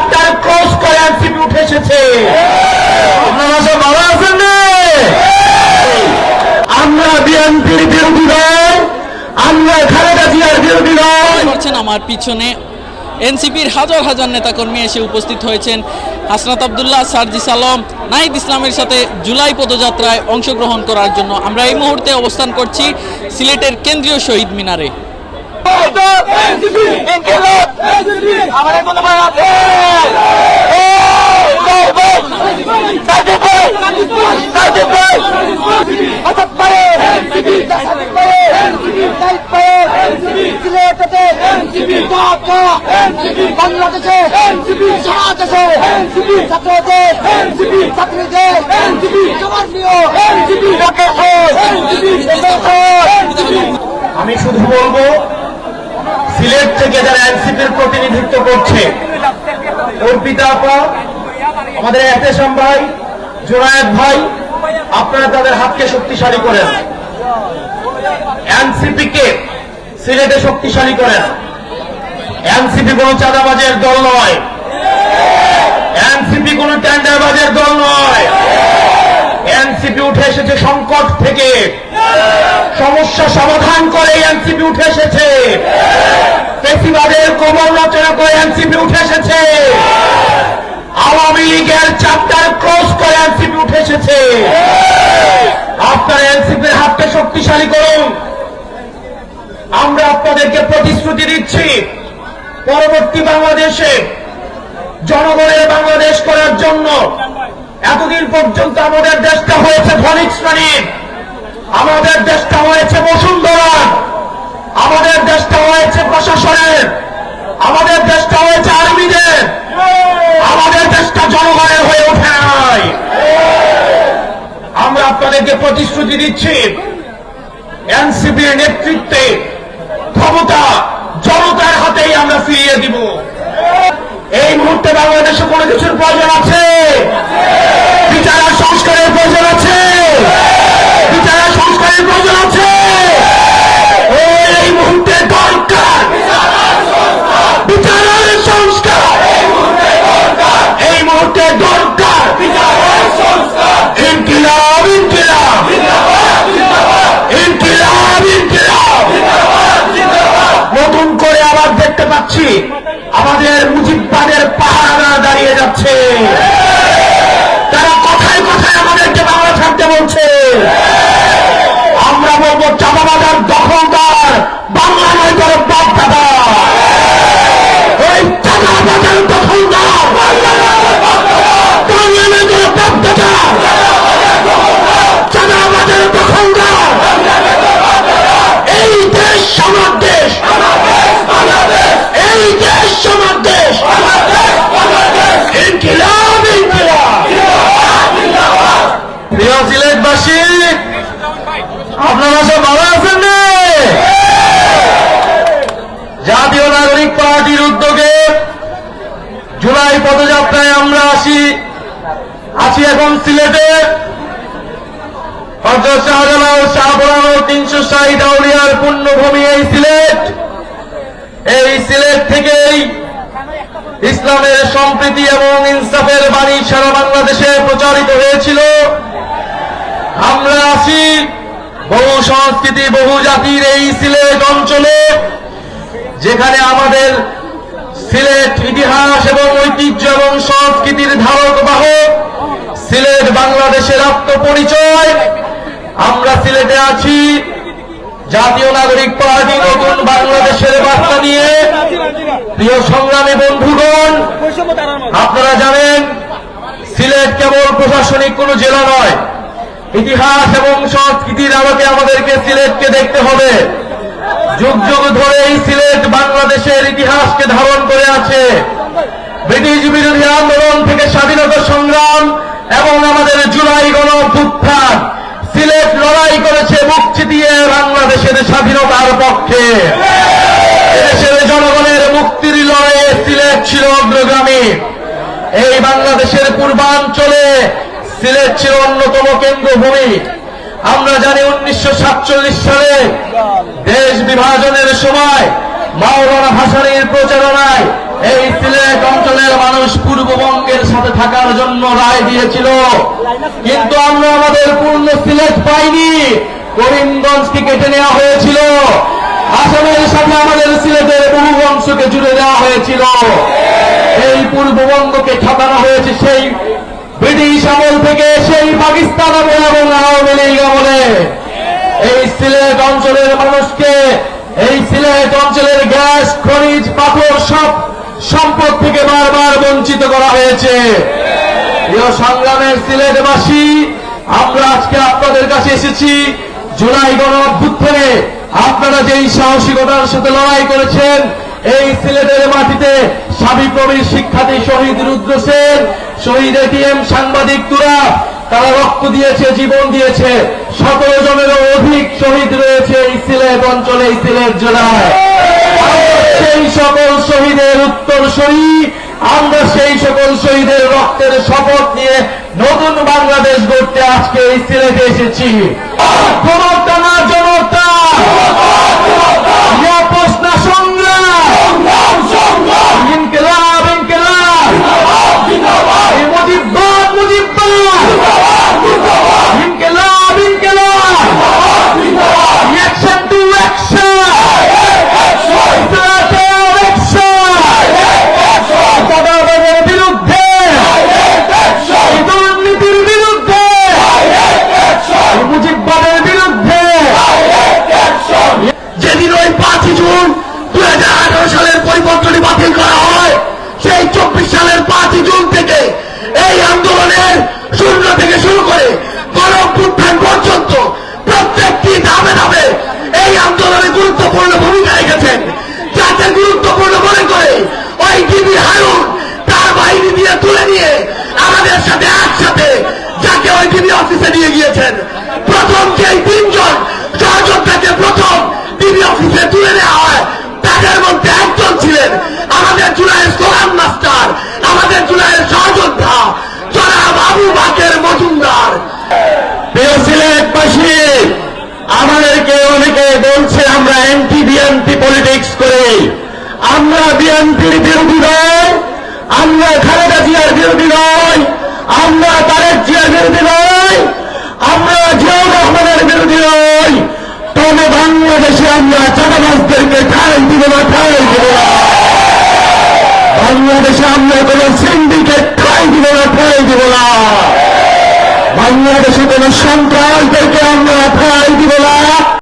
Chapter close করে NCP উঠে এসেছে। আপনারা সব ভালো আছেন না? আমরা বিএনপির বিরোধী আমরা খালেদা জিয়ার বিরোধী করছেন আমার পিছনে এনসিপির হাজার হাজার নেতাকর্মী এসে উপস্থিত হয়েছেন হাসনাত আবদুল্লাহ সার্জিস আলম নাহিদ ইসলামের সাথে জুলাই পদযাত্রায় অংশগ্রহণ করার জন্য আমরা এই মুহূর্তে অবস্থান করছি সিলেটের কেন্দ্রীয় শহীদ মিনারে আমাদের কোনো ভাই আছে সাজিদ ভাই সাজিদ ভাই আসাদ ভাই সাজিদ ভাই সাজিদ ভাই সিলেটে ঢাকা বাংলাদেশে সারা দেশে ছাত্রদের ছাত্রীদের আমি শুধু বলব, সিলেট থেকে যারা এনসিপির প্রতিনিধিত্ব করছে, অর্পিতা আপা, আমাদের এতেশাম ভাই, জোনায়েদ ভাই, আপনারা তাদের হাতকে শক্তিশালী করেন। এনসিপি কে সিলেটে শক্তিশালী করেন। এনসিপি কোন চাঁদাবাজের দল নয়। এনসিপি কোন টেন্ডারবাজের দল নয়। এনসিপি উঠে এসেছে সংকট থেকে। সমস্যা সমাধান করে এনসিপি উঠে এসেছে। কোমল রচনা করে এনসিপি উঠে এসেছে। আওয়ামী লীগের চ্যাপ্টার ক্লোজ করে এনসিপি উঠে এসেছে। আপনার এনসিপির হাতকে শক্তিশালী করুন। আমরা আপনাদেরকে প্রতিশ্রুতি দিচ্ছি। পরবর্তী বাংলাদেশে জনগণের বাংলাদেশ করার জন্য এতদিন পর্যন্ত আমাদের দেশটা হয়েছে ধনিক শ্রেণির। আমাদের দেশটা হয়েছে বসুন্ধরা আমাদের দেশটা হয়েছে প্রশাসনের। আমাদের দেশটা হয়েছে আর্মিদের। আমাদের দেশটা জনগণের হয়ে ওঠে নাই। আমরা আপনাদেরকে প্রতিশ্রুতি দিচ্ছি, এনসিপির নেতৃত্বে আমরা ফিরিয়ে দিব। এই মুহূর্তে বাংলাদেশে কোনো কিছুর প্রয়োজন আছে বিচার আর সংস্কারের প্রয়োজন আছে বিচার আর সংস্কারের প্রয়োজন আছে ও এই মুহূর্তে দরকার বিচার আর সংস্কার এই মুহূর্তে দরকার ইনকিলাব ইনকিলাব ইনকিলাব ইনকিলাব নতুন করে আবার দেখতে পাচ্ছি আমাদের মুজিববাদের পাহারা দাঁড়িয়ে যাচ্ছে তারা কথায় কথায় আমাদেরকে বাংলা থাকতে বলছে আমরা বলব চাপাবাজার দখলদার বাংলা নয় করে বাপ দাদা ওই চাপাবাজার দখলদার বাংলা নয় করে বাপ দাদা চাপাবাজার দখলদার এই দেশ আমার দেশ এই দেশ আমার দেশ ইনকিলাব ইনকিলাব প্রিয় সিলেটবাসী আপনারা সব ভালো আছেন না? জাতীয় নাগরিক পার্টির উদ্যোগে জুলাই পদযাত্রায় আমরা আসি। আছি এখন সিলেটে। হজরত শাহজালাল ও তিনশো ষাট আউলিয়ার পুণ্যভূমি এই সিলেট। এই সিলেট থেকেই ইসলামের সম্প্রীতি এবং ইনসাফের বাণী সারা বাংলাদেশে প্রচারিত হয়েছিল। আমরা আছি বহু সংস্কৃতি, বহু জাতির এই সিলেট অঞ্চলে। যেখানে আমাদের সিলেট ইতিহাস এবং ঐতিহ্য এবং সংস্কৃতির ধারক বাহক, সিলেট বাংলাদেশের আত্মপরিচয়। আমরা সিলেটে আছি। জাতীয় নাগরিক পার্টি নতুন বাংলাদেশের বার্তা নিয়ে। প্রিয় সংগ্রামী বন্ধুগণ, আপনারা জানেন, সিলেট কেবল প্রশাসনিক কোনো জেলা নয়। ইতিহাস এবং সংস্কৃতির আলোকে আমাদেরকে সিলেটকে দেখতে হবে। যুগ যুগ ধরে এই সিলেট বাংলাদেশের ইতিহাসকে ধারণ করে আছে। ব্রিটিশ বিরোধী আন্দোলন থেকে স্বাধীনতা সংগ্রাম এবং আমাদের জুলাই গণ সিলেট লড়াই করেছে মুক্তি দিয়ে বাংলাদেশের স্বাধীনতার পক্ষে। দেশের জনগণের মুক্তির লড়াইয়ে সিলেট ছিল অগ্রগামী। এই বাংলাদেশের পূর্বাঞ্চলে সিলেট ছিল অন্যতম কেন্দ্রভূমি। আমরা জানি উনিশশো সাতচল্লিশ সালে দেশ বিভাজনের সময় মাওলানা ভাসানির প্রচারণায় এই সিলেট অঞ্চলের মানুষ পূর্ববঙ্গের সাথে থাকার জন্য রায় দিয়েছিল। কিন্তু আমরা আমাদের পূর্ণ সিলেট পাইনি। করিমগঞ্জকে কেটে নেওয়া হয়েছিল। আসামের সাথে আমাদের সিলেটের বহু অংশকে জুড়ে দেওয়া হয়েছিল। এই পূর্ববঙ্গকে ঠকানো হয়েছে সেই ব্রিটিশ আমল থেকে, সেই পাকিস্তান আমল এবং আওয়ামী লীগ আমলে। এই সিলেট অঞ্চলের মানুষকে, এই সিলেট অঞ্চলের গ্যাস, খনিজ, পাথর সব সম্পদ থেকে বারবার বঞ্চিত করা হয়েছে। সংগ্রামের সিলেটবাসী, আমরা আজকে আপনাদের কাছে এসেছি জুলাই গণ অভ্যুত্থানে। আপনারা যেই সাহসিকতার সাথে লড়াই করেছেন, এই সিলেটের মাটিতে সাবি প্রবীর শিক্ষার্থী শহীদ রুদ্র সেন, শহীদ এটিএম সাংবাদিক তুরা, তারা রক্ত দিয়েছে, জীবন দিয়েছে। সতেরো জনেরও অধিক শহীদ রয়েছে এই সিলেট অঞ্চলে, এই সিলেট জেলায়। সেই সকল শহীদের উত্তর উত্তরসূরি আমরা সেই সকল শহীদের রক্তের শপথ নিয়ে নতুন বাংলাদেশ গড়তে আজকে এই সিলেটে এসেছি। জনতা। গুরুত্বপূর্ণ ভূমিকা রেখেছেন। যাতে গুরুত্বপূর্ণ মনে করে ওই টিভি হারুন তার বাহিনী দিয়ে তুলে নিয়ে আমাদের সাথে একসাথে যাকে ওই টিভি অফিসে নিয়ে গিয়েছেন। প্রথম যেই তিনজন সহযোদ্ধাকে প্রথম টিভি অফিসে তুলে নেওয়া হয় তাদের মধ্যে একজন ছিলেন আমাদের জুলাইয়ের সোলাম মাস্টার আমাদের জুলাইয়ের সহযোদ্ধা জনাব আবু বাকের মজুমদার প্রিয় সিলেটবাসী আমাদেরকে অনেকে বলছে আমরা অ্যান্টি বিএনপি পলিটিক্স করি আমরা বিএনপির বিরোধী নয় আমরা খালেদা জিয়ার বিরোধী নয়, আমরা তারেক জিয়ার বিরোধী নয়, আমরা জিয়াউর রহমানের বিরোধী নয়। তবে বাংলাদেশে আমরা চাঁদাবাজদেরকে ঠাই দিব না, ঠাই দিব না। বাংলাদেশে আমরা কোন সিন্ডিকেট ঠাই দিব না, ঠাই দিব না। বাংলাদেশে কোন সন্ত্রাসদেরকে আমরা ঠাই দিব না।